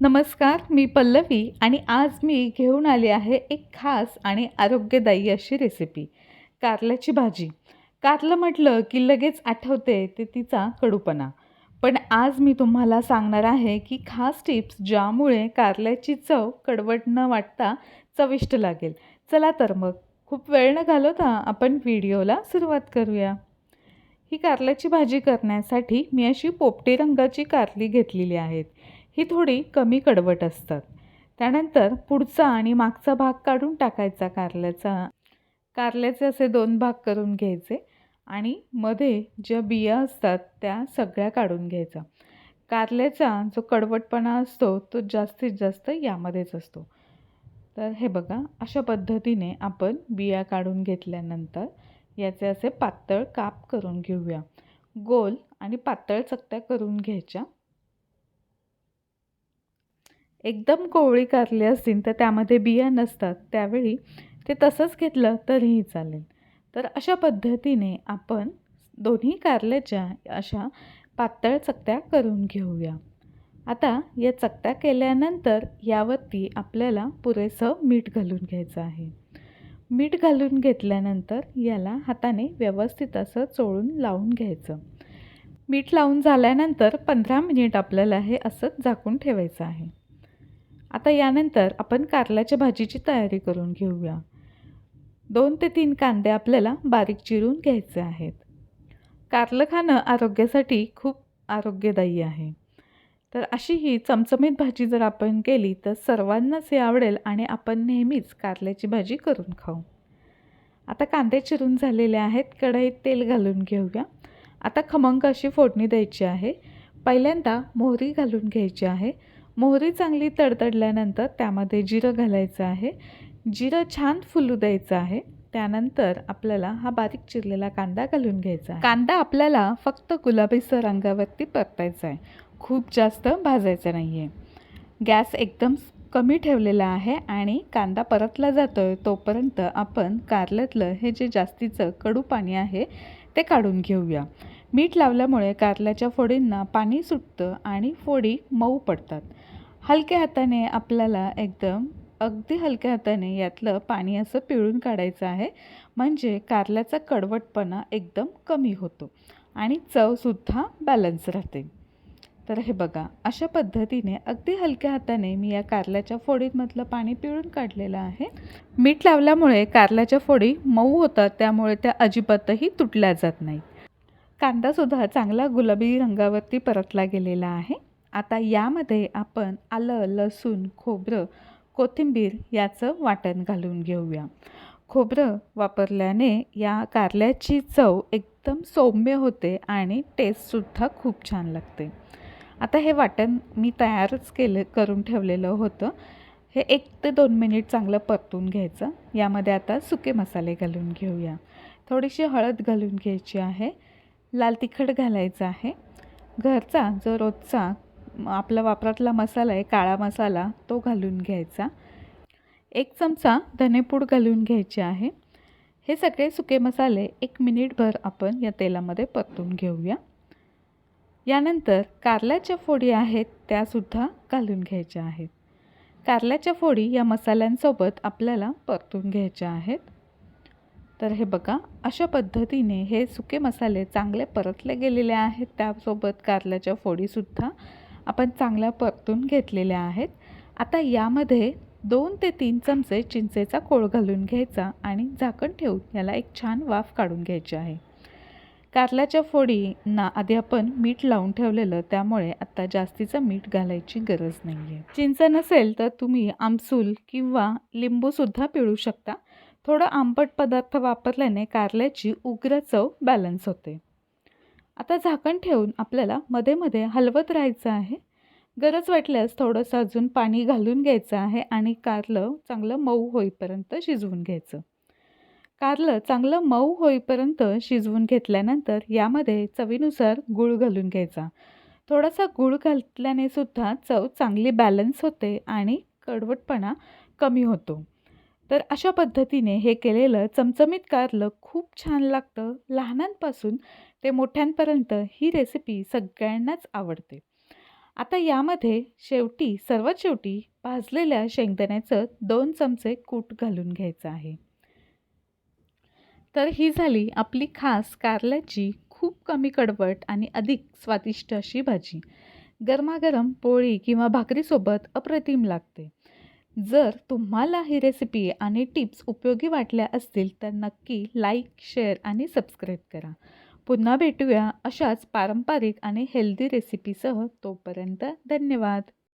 नमस्कार मी पल्लवी आणि आज मी घेऊन आली आहे एक खास आणि आरोग्यदायी अशी रेसिपी कारल्याची भाजी. कारलं म्हटलं की लगेच आठवते ते तिचा कडूपणा. पण आज मी तुम्हाला सांगणार आहे की खास टिप्स ज्यामुळे कारल्याची चव कडवट न वाटता चविष्ट लागेल. चला तर मग खूप वेळ न घालवता आपण व्हिडिओला सुरुवात करूया. ही कारल्याची भाजी करण्यासाठी मी अशी पोपटी रंगाची कारली घेतलेली आहेत. ही थोडी कमी कडवट असतात. त्यानंतर पुढचा आणि मागचा भाग काढून टाकायचा कारल्याचा कारल्याचे असे दोन भाग करून घ्यायचे आणि मध्ये ज्या बिया असतात त्या सगळ्या काढून घ्यायचा. कारल्याचा जो कडवटपणा असतो तो जास्तीत जास्त यामध्येच असतो. तर हे बघा अशा पद्धतीने आपण बिया काढून घेतल्यानंतर याचे असे पातळ काप करून घेऊया. गोल आणि पातळ चकत्या करून घ्यायच्या. एकदम कोवळी कारली असतील तर त्यामध्ये बिया नसतात. त्यावेळी ते तसंच घेतलं तरीही चालेल. तर अशा पद्धतीने आपण दोन्ही कारल्याच्या अशा पातळ चकत्या करून घेऊया. आता या चकत्या केल्यानंतर यावरती आपल्याला पुरेसं मीठ घालून घ्यायचं आहे. मीठ घालून घेतल्यानंतर याला हाताने व्यवस्थित असं चोळून लावून घ्यायचं. मीठ लावून झाल्यानंतर पंधरा मिनिट आपल्याला हे असंच झाकून ठेवायचं आहे. आता यानंतर आपण कारल्याच्या भाजीची तयारी करून घेऊया. दोन ते तीन कांदे आपल्याला बारीक चिरून घ्यायचे आहेत. कारलं खाणं आरोग्यासाठी खूप आरोग्यदायी आहे. तर अशी ही चमचमीत भाजी जर आपण केली तर सर्वांनाच हे आवडेल आणि आपण नेहमीच कारल्याची भाजी करून खाऊ. आता कांदे चिरून झालेले आहेत. कढईत तेल घालून घेऊया. आता खमंग अशी फोडणी द्यायची आहे. पहिल्यांदा मोहरी घालून घ्यायची आहे. मोहरी चांगली तडतडल्यानंतर त्यामध्ये जिरं घालायचं आहे. जिरं छान फुलू द्यायचं आहे. त्यानंतर आपल्याला हा बारीक चिरलेला कांदा घालून घ्यायचा आहे. कांदा आपल्याला फक्त गुलाबीसर रंगावरती परतायचा आहे. खूप जास्त भाजायचं नाही आहे गॅस एकदम कमी ठेवलेला आहे आणि कांदा परतला जातो आहे तोपर्यंत आपण कारल्यातलं हे जे जास्तीचं कडू पाणी आहे ते काढून घेऊया. मीठ लावल्यामुळे कारल्याच्या फोडींना पाणी सुटतं आणि फोडी मऊ पडतात. हलक्या हाताने आपल्याला एकदम अगदी हलक्या हाताने यातलं पाणी असं पिळून काढायचं आहे. म्हणजे कारल्याचा कडवटपणा एकदम कमी होतो आणि चवसुद्धा बॅलन्स राहते. तर हे बघा अशा पद्धतीने अगदी हलक्या हाताने मी या कारल्याच्या फोडीमधलं पाणी पिळून काढलेलं आहे. मीठ लावल्यामुळे कारल्याच्या फोडी मऊ होतात त्यामुळे त्या अजिबातही तुटल्या जात नाहीत. कांदासुद्धा चांगला गुलाबी रंगावरती परतला गेलेला आहे. आता यामध्ये आपण आलं लसूण खोबरं कोथिंबीर याचं वाटण घालून घेऊया. खोबरं वापरल्याने या कारल्याची चव एकदम सौम्य होते आणि टेस्टसुद्धा खूप छान लागते. आता हे वाटण मी तयारच केलं करून ठेवलेलं होतं. हे एक ते दोन मिनिट चांगलं परतून घ्यायचं. यामध्ये आता सुके मसाले घालून घेऊया. थोडीशी हळद घालून घ्यायची आहे. लाल तिखट घालायचं आहे. घरचा जो रोजचा आपला वापरातला मसाला आहे काळा मसाला तो घालून घ्यायचा. एक चमचा धनेपूड घालून घ्यायचे आहे. हे सगळे सुके मसाले एक मिनिटभर आपण या तेलामध्ये परतून घेऊया. यानंतर कारल्याच्या फोडी आहेत त्यासुद्धा घालून घ्यायच्या आहेत. कारल्याच्या फोडी या मसाल्यांसोबत आपल्याला परतून घ्यायच्या आहेत. तर हे बघा अशा पद्धतीने हे सुके मसाले चांगले परतले गेलेले आहेत. त्यासोबत कारल्याच्या फोडीसुद्धा आपण चांगल्या परतून घेतलेल्या आहेत. आता यामध्ये दोन ते तीन चमचे चिंचेचा कोळ घालून घ्यायचा आणि झाकण ठेवून याला एक छान वाफ काढून घ्यायची आहे. कारल्याच्या फोडींना आधी आपण मीठ लावून ठेवलेलं त्यामुळे आता जास्तीचं मीठ घालायची गरज नाही आहे चिंच नसेल तर तुम्ही आमसूल किंवा लिंबूसुद्धा पिळू शकता. थोडं आंबट पदार्थ वापरल्याने कारल्याची उग्र चव बॅलन्स होते. आता झाकण ठेवून आपल्याला मध्ये मध्ये हलवत राहायचं आहे. गरज वाटल्यास थोडंसं अजून पाणी घालून घ्यायचं आहे आणि कारलं चांगलं मऊ होईपर्यंत शिजवून घ्यायचं. कारलं चांगलं मऊ होईपर्यंत शिजवून घेतल्यानंतर यामध्ये चवीनुसार गूळ घालून घ्यायचा. थोडासा गूळ घातल्याने सुद्धा चव चांगली बॅलन्स होते आणि कडवटपणा कमी होतो. तर अशा पद्धतीने हे केलेलं चमचमीत कारलं खूप छान लागतं. लहानांपासून ते मोठ्यांपर्यंत ही रेसिपी सगळ्यांनाच आवडते. आता यामध्ये शेवटी सर्वात शेवटी भाजलेल्या शेंगदाण्याचं दोन चमचे कूट घालून घ्यायचं आहे. तर ही झाली आपली खास कारल्याची खूप कमी कडवट आणि अधिक स्वादिष्ट अशी भाजी. गरमागरम पोळी किंवा भाकरीसोबत अप्रतिम लागते. जर तुम्हाला ही रेसिपी आणि टिप्स उपयोगी वाटल्या असतील तर नक्की लाईक शेअर आणि सबस्क्राईब करा. पुन्हा भेटूया अशाच पारंपरिक आणि हेल्दी रेसिपीसह तोपर्यंत धन्यवाद.